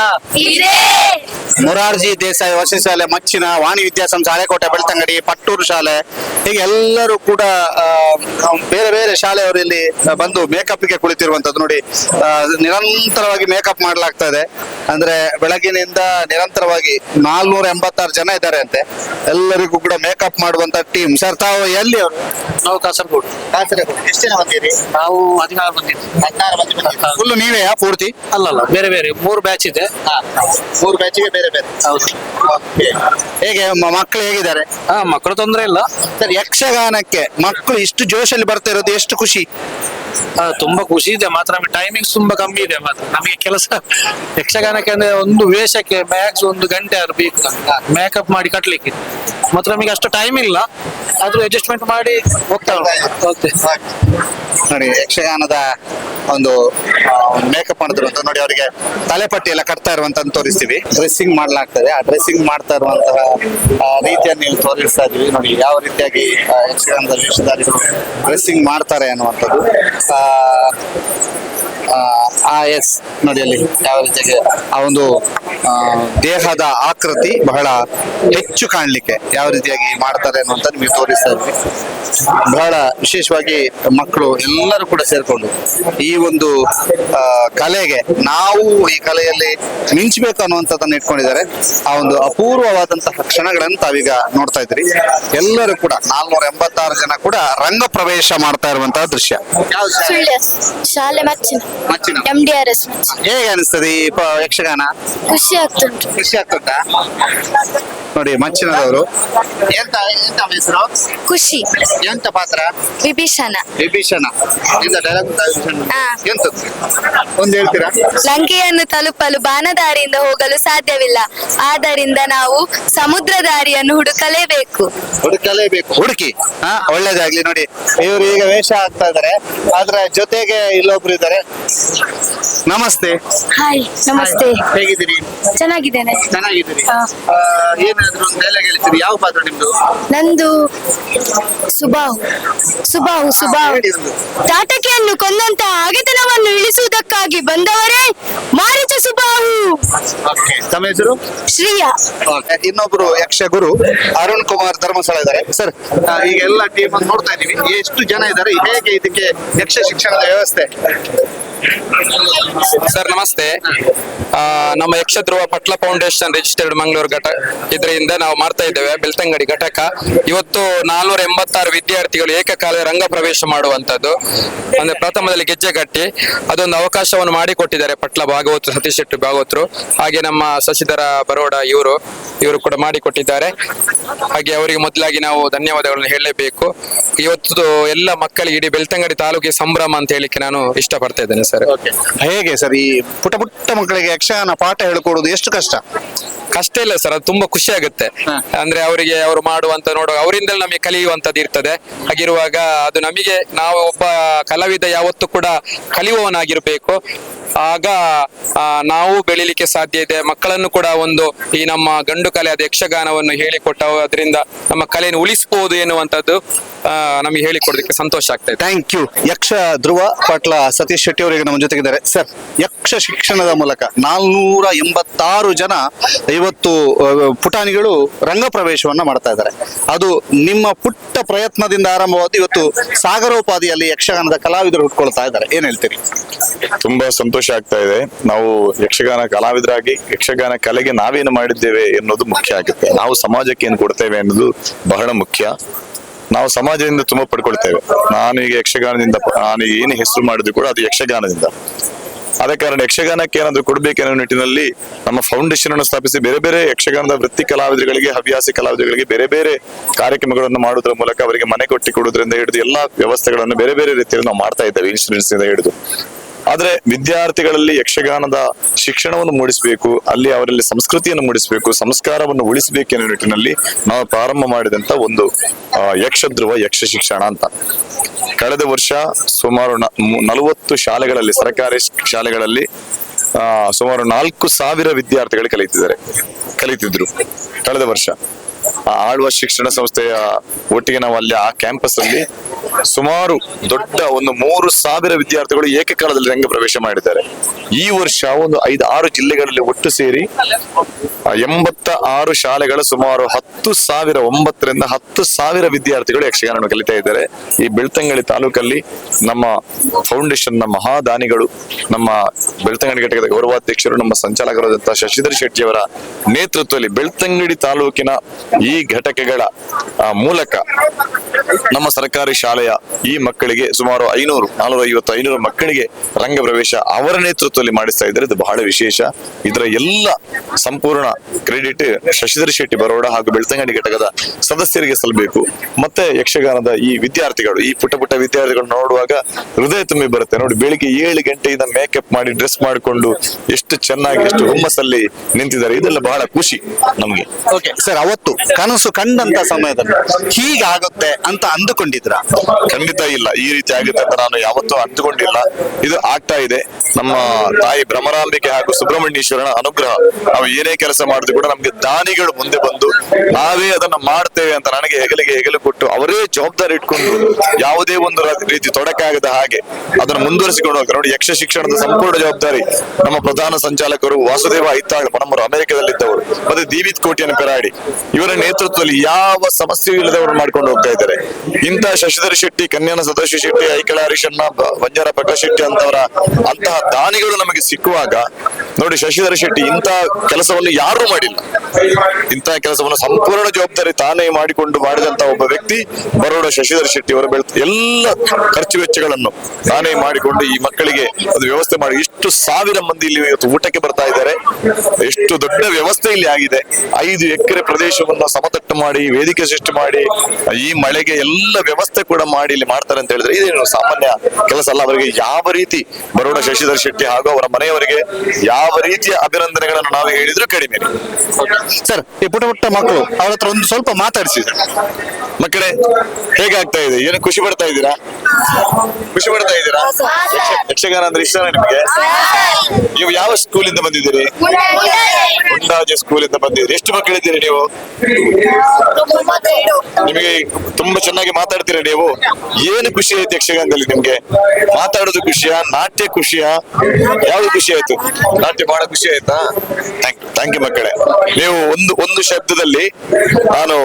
ಮೊರಾರ್ಜಿ ದೇಸಾಯಿ ವಸತಿ ಶಾಲೆ ಮಚ್ಚಿನ ವಾಣಿ ವಿದ್ಯಾಸಂಸ್ಥೆ ಹಳೆಕೋಟೆ ಬೆಳ್ತಂಗಡಿ ಪಟ್ಟೂರು ಶಾಲೆ. ಹೀಗೆ ಎಲ್ಲರೂ ಕೂಡ ಬೇರೆ ಬೇರೆ ಶಾಲೆಯವರು ಇಲ್ಲಿ ಬಂದು ಮೇಕಪ್ಗೆ ಕುಳಿತಿರುವಂತದ್ದು ನೋಡಿ. ನಿರಂತರವಾಗಿ ಮೇಕಪ್ ಮಾಡಲಾಗ್ತಾ ಇದೆ. ಅಂದ್ರೆ ಬೆಳಗಿನಿಂದ ನಿರಂತರವಾಗಿ ನಾಲ್ನೂರ ಎಂಬತ್ತಾರು ಜನ ಇದ್ದಾರೆ ಅಂತೆ. ಎಲ್ಲರಿಗೂ ಕೂಡ ಮೇಕಪ್ ಮಾಡುವಂತ ಟೀಮ್ ಸರ್ ತಾವು ಎಲ್ಲಿ ಅವರು? ನಾವು ಕಾಸರಗೋಡು. ಕಾಸರಗೋಡು. ಎಷ್ಟು ಜನ ಬಂದಿರಿ ನಾವು ಹದಿನಾರು ಮಂದಿ ಹದಿನಾರು ಮಂದಿ ಫುಲ್ ನೀವೇ ಪೂರ್ತಿ? ಅಲ್ಲಲ್ಲ ಬೇರೆ ಬೇರೆ ಮೂರು ಬ್ಯಾಚ್ ಇದೆ. ಮೂರು ಬ್ಯಾಚಿಗೆ ಬೇರೆ ಬೇರೆ. ಹೌದು. ಹೇಗೆ ಮ- ಮಕ್ಕಳು ಹೇಗಿದ್ದಾರೆ? ಹಾ ಮಕ್ಕಳು ತೊಂದ್ರೆ ಇಲ್ಲ. ಸರ್ ಯಕ್ಷಗಾನಕ್ಕೆ ಮಕ್ಕಳು ಇಷ್ಟು ಜೋಶಲ್ಲಿ ಬರ್ತಾ ಇರೋದು ಎಷ್ಟು ಖುಷಿ? ತುಂಬಾ ಖುಷಿ ಇದೆ ಮಾತ್ರ. ನಮಗೆ ಟೈಮಿಂಗ್ಸ್ ತುಂಬಾ ಕಮ್ಮಿ ಇದೆ ಮಾತ್ರ. ನಮಗೆ ಕೆಲಸ ಯಕ್ಷಗಾನಕ್ಕೆ ಅಂದ್ರೆ ಒಂದು ವೇಷಕ್ಕೆ ಮ್ಯಾಕ್ಸ್ ಒಂದು ಗಂಟೆ ಆದ್ರೂ ಬೇಕು ಮೇಕಪ್ ಮಾಡಿ ಕಟ್ಲಿಕ್ಕೆ. ಮಾತ್ರ ನಮಗೆ ಅಷ್ಟು ಟೈಮ್ ಇಲ್ಲ. ಆದ್ರೂ ಅಡ್ಜಸ್ಟ್ಮೆಂಟ್ ಮಾಡಿ ಹೋಗ್ತಾ ಹೋಗ್ತೇವೆ ನೋಡಿ, ಯಕ್ಷಗಾನದ ಒಂದು ಮೇಕಪ್ ಮಾಡಿದ್ರು ಅಂತ ನೋಡಿ ಅವರಿಗೆ ತಲೆಪಟ್ಟಿ ಎಲ್ಲ ಕಟ್ತಾ ಇರುವಂತ ತೋರಿಸ್ತೀವಿ. ಡ್ರೆಸ್ಸಿಂಗ್ ಮಾಡ್ಲಾಗ್ತದೆ. ಆ ಡ್ರೆಸ್ಸಿಂಗ್ ಮಾಡ್ತಾ ಇರುವಂತಹ ರೀತಿಯನ್ನು ನೀವು ತೋರಿಸ್ತಾ ಇದೀವಿ ನೋಡಿ, ಯಾವ ರೀತಿಯಾಗಿ ಯಕ್ಷಗಾನದ ವೇಷಧಾರಿಗಳು ಡ್ರೆಸ್ಸಿಂಗ್ ಮಾಡ್ತಾರೆ ಅನ್ನುವಂಥದ್ದು. ಆ, ಆ, ಎಸ್ ನೋಡಿ ಯಾವ ರೀತಿಯಾಗಿ ಆ ಒಂದು ದೇಹದ ಆಕೃತಿ ಬಹಳ ಹೆಚ್ಚು ಕಾಣಲಿಕ್ಕೆ ಯಾವ ರೀತಿಯಾಗಿ ಮಾಡ್ತಾರೆ ಅನ್ನುವಂತ ನಿಮಗೆ ತೋರಿಸ್ತಾ ಇದ್ವಿ ಬಹಳ ವಿಶೇಷವಾಗಿ ಮಕ್ಕಳು ಎಲ್ಲರೂ ಕೂಡ ಸೇರ್ಕೊಂಡು ಈ ಒಂದು ಕಲೆಗೆ ನಾವು ಈ ಕಲೆಯಲ್ಲಿ ಮಿಂಚಬೇಕು ಅನ್ನುವಂಥದ್ದನ್ನು ಇಟ್ಕೊಂಡಿದ್ದಾರೆ. ಆ ಒಂದು ಅಪೂರ್ವವಾದಂತಹ ಕ್ಷಣಗಳನ್ನು ತಾವೀಗ ನೋಡ್ತಾ ಇದ್ರಿ ಎಲ್ಲರೂ ಕೂಡ ನಾಲ್ನೂರ ಎಂಬತ್ತಾರು ಜನ ಕೂಡ ರಂಗ ಪ್ರವೇಶ ಮಾಡ್ತಾ ಇರುವಂತಹ ದೃಶ್ಯ. ಶಾಲೆ ಮಚ್ಚಿನ ಎಂ ಡಿ ಆರ್ ಎಸ್ ಹೇಗೆ ಅನಿಸ್ತದೆ ಈ ಪ- ಯಕ್ಷಗಾನ? ಖುಷಿ ಆಗ್ತುಂಟು. ಖುಷಿ ಆಗ್ತದಾ ನೋಡಿ ಮಚ್ಚಿನದವರು. ಎಂತ ಎಂತ ಹೆಸರು? ಖುಷಿ. ಎಂತ ಪಾತ್ರ? ವಿಭೀಷಣ. ವಿಭೀಷಣ. ಇಂದ ಡೈಲಾಗ್ ಹಾ. ಎಂತದ್ದು? ಒಂದು ಹೇಳ್ತೀರಾ? ಲಂಕೆಯನ್ನು ತಲುಪಲು ಬಾನದಾರಿಯಿಂದ ಹೋಗಲು ಸಾಧ್ಯವಿಲ್ಲ. ಆದ್ದರಿಂದ ನಾವು ಸಮುದ್ರ ದಾರಿಯನ್ನು ಹುಡುಕಲೇಬೇಕು. ಹುಡುಕಲೇಬೇಕು. ಹುಡುಕಿ. ಹಾ ಒಳ್ಳೇದಾಗ್ಲಿ. ನೋಡಿ ಇವರು ಈಗ ವೇಷ ಆಗ್ತಾ ಇದಾರೆ. ಅದ್ರ ಜೊತೆಗೆ ಇಲ್ಲೊಬ್ರು ಇದ್ದಾರೆ. ನಮಸ್ತೆ. ಹಾಯ್ ನಮಸ್ತೆ. ಹೇಗಿದ್ದೀರಿ? ಚೆನ್ನಾಗಿದ್ದೇನೆ. ಚೆನ್ನಾಗಿದ್ದೀರಿ. ಹಾ. ಆ, ಏನಾದ್ರೂ ಒಂದು ಡೈಲಾಗ್ ಹೇಳ್ತೀರಿ? ಯಾವ ಪಾತ್ರ ನಿಮ್ದು? ನಂದು ಸುಬಾಹು. ಸುಬಾಹು ಸುಬಾಹು. ಹೇಳಿ ಒಂದು. ತಾಟಕಿಯನ್ನು ಕೊಂದಂತ ಹಗೆತನವನ್ನು ಇಳಿಸುವುದಕ್ಕಾಗಿ ಬಂದವರೇ ಮಾರಿಚ ಸುಬಾಹು. Okay. ತಮ್ಮ ಹೆಸರು? ಶ್ರೀಯಾ. ಇನ್ನೊಬ್ರು ಯಕ್ಷ ಗುರು ಅರುಣ್ ಕುಮಾರ್ ಧರ್ಮಸ್ಥಳ ಇದ್ದಾರೆ. ಸರ್ ಈಗ ಎಲ್ಲ ಟೀಮ್ ನೋಡ್ತಾ ಇದೀವಿ ಎಷ್ಟು ಜನ ಇದ್ದಾರೆ? ಹೇಗೆ ಇದಕ್ಕೆ ಯಕ್ಷ ಶಿಕ್ಷಣದ ವ್ಯವಸ್ಥೆ? ಸರ್, ನಮಸ್ತೆ. ನಮ್ಮ ಯಕ್ಷಧ್ರುವ ಪಟ್ಲ ಫೌಂಡೇಶನ್ ರಿಜಿಸ್ಟರ್ಡ್ ಮಂಗಳೂರು ಘಟ, ಇದರಿಂದ ನಾವು ಮಾಡ್ತಾ ಇದ್ದೇವೆ, ಬೆಳ್ತಂಗಡಿ ಘಟಕ. ಇವತ್ತು ನಾಲ್ನೂರ ಎಂಬತ್ತಾರು ವಿದ್ಯಾರ್ಥಿಗಳು ಏಕಕಾಲ ರಂಗ ಪ್ರವೇಶ ಮಾಡುವಂತದ್ದು ಅಂದ್ರೆ ಪ್ರಥಮದಲ್ಲಿ ಗೆಜ್ಜೆ ಕಟ್ಟಿ ಅದೊಂದು ಅವಕಾಶವನ್ನು ಮಾಡಿಕೊಟ್ಟಿದ್ದಾರೆ ಪಟ್ಲ ಭಾಗವತರು, ಸತೀಶ್ ಶೆಟ್ಟಿ ಭಾಗವತರು. ಹಾಗೆ ನಮ್ಮ ಶಶಿಧರ ಬರೋಡ ಇವರು ಇವರು ಕೂಡ ಮಾಡಿಕೊಟ್ಟಿದ್ದಾರೆ. ಹಾಗೆ ಅವರಿಗೆ ಮೊದಲಾಗಿ ನಾವು ಧನ್ಯವಾದಗಳನ್ನು ಹೇಳಲೇಬೇಕು. ಇವತ್ತು ಎಲ್ಲ ಮಕ್ಕಳಿಗೆ ಇಡೀ ಬೆಳ್ತಂಗಡಿ ತಾಲೂಕಿಗೆ ಸಂಭ್ರಮ ಅಂತ ಹೇಳಿಕ್ಕೆ ನಾನು ಇಷ್ಟಪಡ್ತಾ ಇದ್ದೇನೆ, ಸರ್. ಹೇಗೆ ಸರ್ ಈ ಪುಟ್ಟ ಪುಟ್ಟ ಮಕ್ಕಳಿಗೆ ಯಕ್ಷಗಾನ ಪಾಠ ಹೇಳ್ಕೊಡೋದು ಎಷ್ಟು ಕಷ್ಟ? ಕಷ್ಟ ಇಲ್ಲ ಸರ್ ಅದು ತುಂಬಾ ಖುಷಿ ಆಗುತ್ತೆ. ಅಂದ್ರೆ ಅವರಿಗೆ ಅವರು ಮಾಡುವಂತ ನೋಡುವ ಅವರಿಂದಲೇ ನಮಗೆ ಕಲಿಯುವಂತದ್ದು ಇರ್ತದೆ. ಹಾಗಿರುವಾಗ ಅದು ನಮಗೆ ನಾವು ಒಬ್ಬ ಕಲಾವಿದ ಯಾವತ್ತೂ ಕೂಡ ಕಲಿಯುವವನಾಗಿರ್ಬೇಕು. ಆಗ ಆ, ನಾವು ಬೆಳಿಲಿಕ್ಕೆ ಸಾಧ್ಯ ಇದೆ. ಮಕ್ಕಳನ್ನು ಕೂಡ ಒಂದು ಈ ನಮ್ಮ ಗಂಡು ಕಲೆ ಆದ ಯಕ್ಷಗಾನವನ್ನು ಹೇಳಿಕೊಟ್ಟ ಅದರಿಂದ ನಮ್ಮ ಕಲೆಯನ್ನು ಉಳಿಸಬಹುದು ಎನ್ನುವಂಥದ್ದು ಆ, ನಮಗೆ ಹೇಳಿಕೊಡೋದಕ್ಕೆ ಸಂತೋಷ ಆಗ್ತದೆ ಇದೆ. ಥ್ಯಾಂಕ್ ಯು ಯಕ್ಷ ಧ್ರುವ ಪಾಟ್ಲ ಸತೀಶ್ ಶೆಟ್ಟಿ ಅವರಿಗೆ ನಮ್ಮ ಜೊತೆಗಿದ್ದಾರೆ. ಸರ್ ಯಕ್ಷ ಶಿಕ್ಷಣದ ಮೂಲಕ ನಾಲ್ನೂರ ಎಂಬತ್ತಾರು ಜನ ಇವತ್ತು ಪುಟಾಣಿಗಳು ರಂಗ ಪ್ರವೇಶವನ್ನ ಮಾಡ್ತಾ ಇದ್ದಾರೆ. ಅದು ನಿಮ್ಮ ಪುಟ್ಟ ಪ್ರಯತ್ನದಿಂದ ಆರಂಭವಾದ ಇವತ್ತು ಸಾಗರೋಪಾದಿಯಲ್ಲಿ ಯಕ್ಷಗಾನದ ಕಲಾವಿದರು ಹುಟ್ಕೊಳ್ತಾ ಇದ್ದಾರೆ. ಏನ್ ಹೇಳ್ತೀರಿ? ತುಂಬಾ ಸಂತೋಷ ಆಗ್ತಾ ಇದೆ. ನಾವು ಯಕ್ಷಗಾನ ಕಲಾವಿದರಾಗಿ, ಯಕ್ಷಗಾನ ಕಲೆಗೆ ನಾವೇನು ಮಾಡಿದ್ದೇವೆ ಎನ್ನುವುದು ಮುಖ್ಯ ಆಗುತ್ತೆ. ನಾವು ಸಮಾಜಕ್ಕೆ ಏನು ಕೊಡ್ತೇವೆ ಅನ್ನೋದು ಬಹಳ ಮುಖ್ಯ. ನಾವು ಸಮಾಜದಿಂದ ತುಂಬಾ ಪಡ್ಕೊಳ್ತೇವೆ. ನಾನು ಈಗ ಯಕ್ಷಗಾನದಿಂದ, ನಾನು ಏನು ಹೆಸರು ಮಾಡಿದ್ರು ಕೂಡ ಅದು ಯಕ್ಷಗಾನದಿಂದ. ಆದ ಕಾರಣ ಯಕ್ಷಗಾನಕ್ಕೆ ಏನಾದ್ರು ಕೊಡ್ಬೇಕೆನ್ನೋ ನಿಟ್ಟಿನಲ್ಲಿ ನಮ್ಮ ಫೌಂಡೇಶನ್ ಅನ್ನು ಸ್ಥಾಪಿಸಿ ಬೇರೆ ಬೇರೆ ಯಕ್ಷಗಾನದ ವೃತ್ತಿ ಕಲಾವಿದರುಗಳಿಗೆ, ಹವ್ಯಾಸಿ ಕಲಾವಿದರುಗಳಿಗೆ ಬೇರೆ ಬೇರೆ ಕಾರ್ಯಕ್ರಮಗಳನ್ನು ಮಾಡುವುದರ ಮೂಲಕ ಅವರಿಗೆ ಮನೆ ಕೊಟ್ಟಿ ಕೊಡುವುದರಿಂದ ಹಿಡಿದು ಎಲ್ಲಾ ವ್ಯವಸ್ಥೆಗಳನ್ನು ಬೇರೆ ಬೇರೆ ರೀತಿಯಲ್ಲಿ ನಾವು ಮಾಡ್ತಾ ಇದ್ದೇವೆ. ಇನ್ಶೂರೆನ್ಸ್ ಇಂದ ಹಿಡಿದು. ಆದ್ರೆ ವಿದ್ಯಾರ್ಥಿಗಳಲ್ಲಿ ಯಕ್ಷಗಾನದ ಶಿಕ್ಷಣವನ್ನು ಮೂಡಿಸಬೇಕು ಅಲ್ಲಿ ಅವರಲ್ಲಿ ಸಂಸ್ಕೃತಿಯನ್ನು ಮೂಡಿಸಬೇಕು ಸಂಸ್ಕಾರವನ್ನು ಉಳಿಸಬೇಕು ಎನ್ನುವ ನಿಟ್ಟಿನಲ್ಲಿ ನಾವು ಪ್ರಾರಂಭ ಮಾಡಿದಂತ ಒಂದು ಯಕ್ಷ ಧ್ರುವ ಯಕ್ಷ ಶಿಕ್ಷಣ ಅಂತ. ಕಳೆದ ವರ್ಷ ಸುಮಾರು ನಲವತ್ತು ಶಾಲೆಗಳಲ್ಲಿ ಸರ್ಕಾರಿ ಶಾಲೆಗಳಲ್ಲಿ ಆ, ಸುಮಾರು ನಾಲ್ಕು ಸಾವಿರ ವಿದ್ಯಾರ್ಥಿಗಳು ಕಲಿತಿದ್ದಾರೆ ಕಲಿತಿದ್ರು ಕಳೆದ ವರ್ಷ. ಆಳ್ವ ಶಿಕ್ಷಣ ಸಂಸ್ಥೆಯ ಒಟ್ಟಿಗೆ ನಾವು ಅಲ್ಲಿ ಆ ಕ್ಯಾಂಪಸ್ ಅಲ್ಲಿ ಸುಮಾರು ದೊಡ್ಡ ಒಂದು ಮೂರು ಸಾವಿರ ವಿದ್ಯಾರ್ಥಿಗಳು ಏಕಕಾಲದಲ್ಲಿ ರಂಗ ಪ್ರವೇಶ ಮಾಡಿದ್ದಾರೆ. ಈ ವರ್ಷ ಒಂದು ಐದು ಆರು ಜಿಲ್ಲೆಗಳಲ್ಲಿ ಒಟ್ಟು ಸೇರಿ ಎಂಬತ್ತ ಆರು ಶಾಲೆಗಳ ಸುಮಾರು ಹತ್ತು ಸಾವಿರ ಒಂಬತ್ತರಿಂದ ಹತ್ತು ಸಾವಿರ ವಿದ್ಯಾರ್ಥಿಗಳು ಯಕ್ಷಗಾನವನ್ನು ಕಲಿತಾ ಇದ್ದಾರೆ. ಈ ಬೆಳ್ತಂಗಡಿ ತಾಲೂಕಲ್ಲಿ ನಮ್ಮ ಫೌಂಡೇಶನ್ನ ಮಹಾದಾನಿಗಳು, ನಮ್ಮ ಬೆಳ್ತಂಗಡಿ ಘಟಕದ ಗೌರವಾಧ್ಯಕ್ಷರು, ನಮ್ಮ ಸಂಚಾಲಕರಾದಂತಹ ಶಶಿಧರ್ ಶೆಟ್ಟಿಯವರ ನೇತೃತ್ವದಲ್ಲಿ ಬೆಳ್ತಂಗಡಿ ತಾಲೂಕಿನ ಈ ಘಟಕಗಳ ಮೂಲಕ ನಮ್ಮ ಸರ್ಕಾರಿ ಶಾಲೆಯ ಈ ಮಕ್ಕಳಿಗೆ ಸುಮಾರು ಐನೂರು ನಾನೂರ ಐವತ್ತು ಐನೂರು ಮಕ್ಕಳಿಗೆ ರಂಗ ಪ್ರವೇಶ ಅವರ ನೇತೃತ್ವದಲ್ಲಿ ಮಾಡಿಸ್ತಾ ಇದ್ದಾರೆ. ಇದು ಬಹಳ ವಿಶೇಷ. ಇದರ ಎಲ್ಲ ಸಂಪೂರ್ಣ ಕ್ರೆಡಿಟ್ ಶಶಿಧರ್ ಶೆಟ್ಟಿ ಬರೋಡ ಹಾಗೂ ಬೆಳ್ತಂಗಡಿ ಘಟಕದ ಸದಸ್ಯರಿಗೆ ಸಲ್ಲಬೇಕು ಮತ್ತೆ ಯಕ್ಷಗಾನದ ಈ ವಿದ್ಯಾರ್ಥಿಗಳು ಈ ಪುಟ್ಟ ಪುಟ್ಟ ವಿದ್ಯಾರ್ಥಿಗಳು ನೋಡುವಾಗ ಹೃದಯ ತುಂಬಿ ಬರುತ್ತೆ. ನೋಡಿ ಬೆಳಿಗ್ಗೆ ಏಳು ಗಂಟೆಯಿಂದ ಮೇಕಪ್ ಮಾಡಿ ಡ್ರೆಸ್ ಮಾಡಿಕೊಂಡು ಎಷ್ಟು ಚೆನ್ನಾಗಿ ಎಷ್ಟು ಹುಮ್ಮಸ್ಸಲ್ಲಿ ನಿಂತಿದ್ದಾರೆ. ಇದೆಲ್ಲ ಬಹಳ ಖುಷಿ ನಮ್ಗೆ. ಸರ್ ಅವತ್ತು ಕನಸು ಕಂಡಂತ ಸಮಯದಲ್ಲಿ ಹೀಗಾಗುತ್ತೆ ಅಂತ ಅಂದುಕೊಂಡಿದ್ರ? ಖಂಡಿತ ಇಲ್ಲ. ಈ ರೀತಿ ಆಗುತ್ತೆ ಅಂತ ನಾನು ಯಾವತ್ತೂ ಅಂದುಕೊಂಡಿಲ್ಲ ಇದು ಆಗ್ತಾ ಇದೆ. ನಮ್ಮ ತಾಯಿ ಭ್ರಮರಾಂಬಿಕೆ ಹಾಗೂ ಸುಬ್ರಹ್ಮಣ್ಯೇಶ್ವರನ ಅನುಗ್ರಹ, ನಾವು ಏನೇ ಕೆಲಸ ಮಾಡಿದ್ರು ಕೂಡ ನಮ್ಗೆ ದಾನಿಗಳು ಮುಂದೆ ಬಂದು ನಾವೇ ಅದನ್ನ ಮಾಡ್ತೇವೆ ಅಂತ ನನಗೆ ಹೆಗಲಿಗೆ ಹೆಗಲು ಕೊಟ್ಟು ಅವರೇ ಜವಾಬ್ದಾರಿ ಇಟ್ಕೊಂಡು ಯಾವುದೇ ಒಂದು ರೀತಿ ತೊಡಕಾಗದ ಹಾಗೆ ಅದನ್ನು ಮುಂದುವರಿಸಿಕೊಂಡು ಹೋಗ್ತಾರೆ. ನೋಡಿ, ಯಕ್ಷ ಶಿಕ್ಷಣದ ಸಂಪೂರ್ಣ ಜವಾಬ್ದಾರಿ ನಮ್ಮ ಪ್ರಧಾನ ಸಂಚಾಲಕರು ವಾಸುದೇವ ಐತಾಳ್ ಪಣಮರು ಅಮೆರಿಕದಲ್ಲಿದ್ದವರು. ಮತ್ತೆ ದೀವಿತ್ ಕೋಟಿಯನ್ನು ಪೆರಾಡಿ. ಇವರ ನೇತೃತ್ವದಲ್ಲಿ ಯಾವ ಸಮಸ್ಯೆ ಇಲ್ಲದವರು ಮಾಡ್ಕೊಂಡು ಹೋಗ್ತಾ ಇದ್ದಾರೆ. ಇಂತಹ ಶಶಿಧರ್ ಶೆಟ್ಟಿ, ಕನ್ಯಾನ ಸದಾಶಿವ ಶೆಟ್ಟಿ ಐಕಳ ಹರಿಶಣ್ಣ ಬಂಜಾರ ಪ್ರಕಾಶ್ ಶೆಟ್ಟಿ ಅಂತವರ ಅಂತಹ ದಾನಿಗಳು ನಮಗೆ ಸಿಕ್ಕುವಾಗ ನೋಡಿ ಶಶಿಧರ ಶೆಟ್ಟಿ ಇಂತ ಕೆಲಸವನ್ನು ಯಾರೂ ಮಾಡಿಲ್ಲ. ಇಂತಹ ಕೆಲಸವನ್ನು ಸಂಪೂರ್ಣ ಜವಾಬ್ದಾರಿ ತಾನೇ ಮಾಡಿಕೊಂಡು ಮಾಡಿದಂತ ಒಬ್ಬ ವ್ಯಕ್ತಿ ಬರೋಡ ಶಶಿಧರ ಶೆಟ್ಟಿ ಅವರು ಬೆಳೆದ ಎಲ್ಲ ಖರ್ಚು ವೆಚ್ಚಗಳನ್ನು ತಾನೇ ಮಾಡಿಕೊಂಡು ಈ ಮಕ್ಕಳಿಗೆ ಅದು ವ್ಯವಸ್ಥೆ ಮಾಡಿ. ಇಷ್ಟು ಸಾವಿರ ಮಂದಿ ಇಲ್ಲಿ ಇವತ್ತು ಊಟಕ್ಕೆ ಬರ್ತಾ ಇದ್ದಾರೆ. ಎಷ್ಟು ದೊಡ್ಡ ವ್ಯವಸ್ಥೆ ಇಲ್ಲಿ ಆಗಿದೆ. ಐದು ಎಕರೆ ಪ್ರದೇಶವನ್ನು ಸಮತಟ್ಟು ಮಾಡಿ, ವೇದಿಕೆ ಸೃಷ್ಟಿ ಮಾಡಿ, ಈ ಮಳೆಗೆ ಎಲ್ಲ ವ್ಯವಸ್ಥೆ ಕೂಡ ಮಾಡಿ ಇಲ್ಲಿ ಮಾಡ್ತಾರೆ ಅಂತ ಹೇಳಿದ್ರೆ ಇದೇನು ಸಾಮಾನ್ಯ ಕೆಲಸ ಅಲ್ಲ. ಅವರಿಗೆ ಯಾವ ರೀತಿ ಬರೋಡ ಶಶಿಧರ್ ಶೆಟ್ಟಿ ಹಾಗೂ ಅವರ ಮನೆಯವರಿಗೆ ಯಾವ ರೀತಿಯ ಅಭಿನಂದನೆಗಳನ್ನು ನಾವು ಹೇಳಿದ್ರು ಕಡಿಮೆ ಸರ್ ಈ ಪುಟ್ಟ ಪುಟ್ಟ ಮಕ್ಕಳು ಅವ್ರ ಹತ್ರ ಒಂದು ಸ್ವಲ್ಪ ಮಾತಾಡಿಸಿ ಮಕ್ಕಳೇ ಹೇಗಾಗ್ತಾ ಇದೆ? ಏನು ಖುಷಿ ಪಡ್ತಾ ಇದ್ದೀರಾ? ಖುಷಿ ಪಡ್ತಾ ಇದ್ದೀರಾ? ಯಕ್ಷ- ಯಕ್ಷಗಾನ ಅಂದ್ರೆ ಇಷ್ಟನಾ ನಿಮಗೆ? ನೀವು ಯಾವ ಸ್ಕೂಲಿಂದ ಬಂದಿದ್ದೀರಿ? ಮುಂಡಾಜೆ ಸ್ಕೂಲ್ ಇಂದ ಬಂದಿದ್ದೀರಿ. ಎಷ್ಟು ಮಕ್ಕಳಿದ್ದೀರಿ ನೀವು? ನಿಮಗೆ ತುಂಬಾ ಚೆನ್ನಾಗಿ ಮಾತಾಡ್ತೀರಾ ನೀವು? ಏನು ಖುಷಿ ಆಯ್ತು ಯಕ್ಷಗಾನದಲ್ಲಿ ನಿಮ್ಗೆ? ಮಾತಾಡೋದು ಖುಷಿಯಾ? ನಾಟ್ಯ ಖುಷಿಯಾ? ಯಾವ್ದು ಖುಷಿ ಆಯ್ತು? ನಾಟ್ಯ ಬಹಳ ಖುಷಿ ಆಯ್ತಾ? ಥ್ಯಾಂಕ್ ಯು ಮಕ್ಕಳೇ. ನೀವು ಒಂದು ಒಂದು ಶಬ್ದದಲ್ಲಿ ನಾನು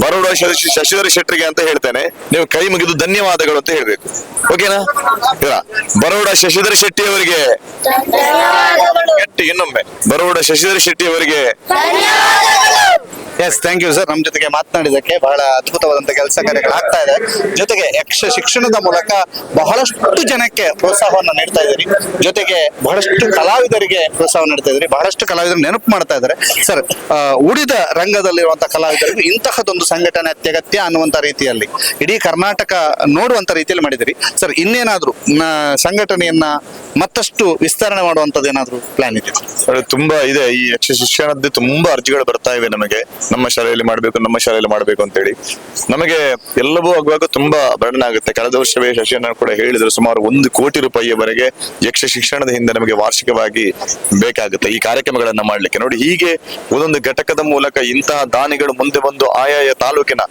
ಬರೋಡ ಶಶಿ ಶಶಿಧರ ಶೆಟ್ಟರಿಗೆ ಅಂತ ಹೇಳ್ತೇನೆ. ನೀವು ಕೈ ಮುಗಿದು ಧನ್ಯವಾದಗಳು ಅಂತ ಹೇಳ್ಬೇಕು. ಓಕೆನಾ ಇಲ್ಲ ಬರೋಡ ಶಶಿಧರ್ ಶೆಟ್ಟಿ ಅವರಿಗೆ ಇನ್ನೊಮ್ಮೆ ಬರೋಡ ಶಶಿಧರ್ ಶೆಟ್ಟಿ ಅವರಿಗೆ ಎಸ್ ಥ್ಯಾಂಕ್ ಯು ಸರ್ ನಮ್ಮ ಜೊತೆಗೆ ಮಾತನಾಡಿದಕ್ಕೆ ಬಹಳ ಅದ್ಭುತವಾದಂತ ಕೆಲಸ ಕಾರ್ಯಗಳು ಆಗ್ತಾ ಇದೆ. ಜೊತೆಗೆ ಯಕ್ಷ ಶಿಕ್ಷಣದ ಮೂಲಕ ಬಹಳಷ್ಟು ಜನಕ್ಕೆ ಪ್ರೋತ್ಸಾಹವನ್ನು ನೀಡ್ತಾ ಇದ್ದೀರಿ. ಜೊತೆಗೆ ಬಹಳಷ್ಟು ಕಲಾವಿದರಿಗೆ ಪ್ರೋತ್ಸಾಹ ನೀಡ್ತಾ ಇದ್ದೀರಿ. ಬಹಳಷ್ಟು ಕಲಾವಿದರು ನೆನಪು ಮಾಡ್ತಾ ಇದ್ದಾರೆ. ಸರ್ ಉಳಿದ ರಂಗದಲ್ಲಿರುವಂತಹ ಕಲಾವಿದರಿಗೆ ಇಂತಹದೊಂದು ಸಂಘಟನೆ ಅತ್ಯಗತ್ಯ ಅನ್ನುವಂತ ರೀತಿಯಲ್ಲಿ, ಇಡೀ ಕರ್ನಾಟಕ ನೋಡುವಂತ ರೀತಿಯಲ್ಲಿ ಮಾಡಿದಿರಿ ಸರ್ ಇನ್ನೇನಾದ್ರೂ ಸಂಘಟನೆಯನ್ನ ಮತ್ತಷ್ಟು ವಿಸ್ತರಣೆ ಮಾಡುವಂತದ್ದು ಏನಾದ್ರು ಪ್ಲಾನ್ ಇದೆ ತುಂಬಾ ಇದೆ. ಈ ಯಕ್ಷ ಶಿಕ್ಷಣದ್ದು ತುಂಬಾ ಅರ್ಜಿಗಳು ಬರ್ತಾ ಇವೆ ನಮಗೆ. ನಮ್ಮ ಶಾಲೆಯಲ್ಲಿ ಮಾಡ್ಬೇಕು, ನಮ್ಮ ಶಾಲೆಯಲ್ಲಿ ಮಾಡ್ಬೇಕು ಅಂತ ಹೇಳಿ ನಮಗೆ ಎಲ್ಲವೂ ಆಗುವಾಗ ತುಂಬಾ ಬರ್ಡನ್ ಆಗುತ್ತೆ. ಕಳೆದ ವರ್ಷವೇ ಶಶಿಯನ್ನ ಕೂಡ ಹೇಳಿದ್ರು, ಸುಮಾರು ಒಂದು ಕೋಟಿ ರೂಪಾಯಿಯವರೆಗೆ ಯಕ್ಷ ಶಿಕ್ಷಣದ ಹಿಂದೆ ನಮಗೆ ವಾರ್ಷಿಕವಾಗಿ ಬೇಕಾಗುತ್ತೆ. ಈ ಕಾರ್ಯಕ್ರಮಗಳನ್ನ ಮಾಡ್ಲಿಕ್ಕೆ. ನೋಡಿ, ಹೀಗೆ ಒಂದೊಂದು ಘಟಕದ ಮೂಲಕ ಇಂತಹ ದಾನಿಗಳು ಮುಂದೆ ಬಂದು ಆಯಾಯ ತಾಲೂಕಿನ